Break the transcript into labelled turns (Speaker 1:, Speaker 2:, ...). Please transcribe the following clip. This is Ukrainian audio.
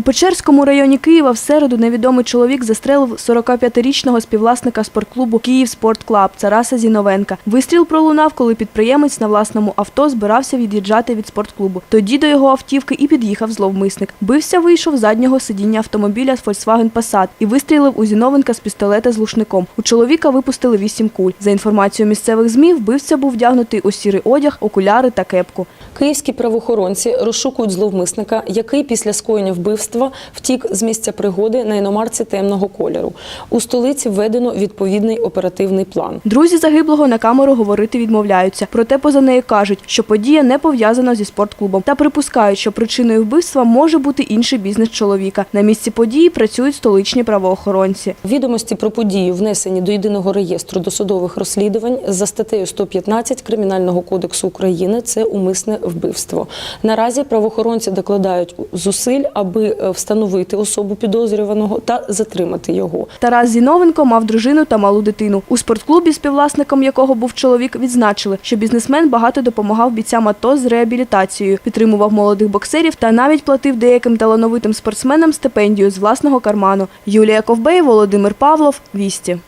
Speaker 1: У Печерському районі Києва в середу невідомий чоловік застрелив 45-річного співвласника спортклубу «Київ Спорт Клаб» Тараса Зіновенка. Вистріл пролунав, коли підприємець на власному авто збирався від'їжджати від спортклубу. Тоді до його автівки і під'їхав зловмисник. Бився вийшов з заднього сидіння автомобіля Volkswagen Passat і вистрілив у Зіновенка з пістолета з глушником. У чоловіка випустили вісім куль. За інформацією місцевих ЗМІ, вбивця був вдягнутий у сірий одяг, окуляри та кепку.
Speaker 2: Київські правоохоронці розшукують зловмисника, який після скоєння вбивства втік з місця пригоди на іномарці темного кольору. У столиці введено відповідний оперативний план.
Speaker 1: Друзі загиблого на камеру говорити відмовляються. Проте поза нею кажуть, що подія не пов'язана зі спортклубом та припускають, що причиною вбивства може бути інший бізнес чоловіка. На місці події працюють столичні правоохоронці.
Speaker 2: Відомості про подію внесені до єдиного реєстру досудових розслідувань за статтею 115 Кримінального кодексу України. Це умисне вбивство. Наразі правоохоронці докладають зусиль, аби встановити особу підозрюваного та затримати його.
Speaker 1: Тарас Зіновенко мав дружину та малу дитину. У спортклубі, співвласником якого був чоловік, відзначили, що бізнесмен багато допомагав бійцям АТО з реабілітацією, підтримував молодих боксерів та навіть платив деяким талановитим спортсменам стипендію з власного карману. Юлія Ковбей, Володимир Павлов, Вісті.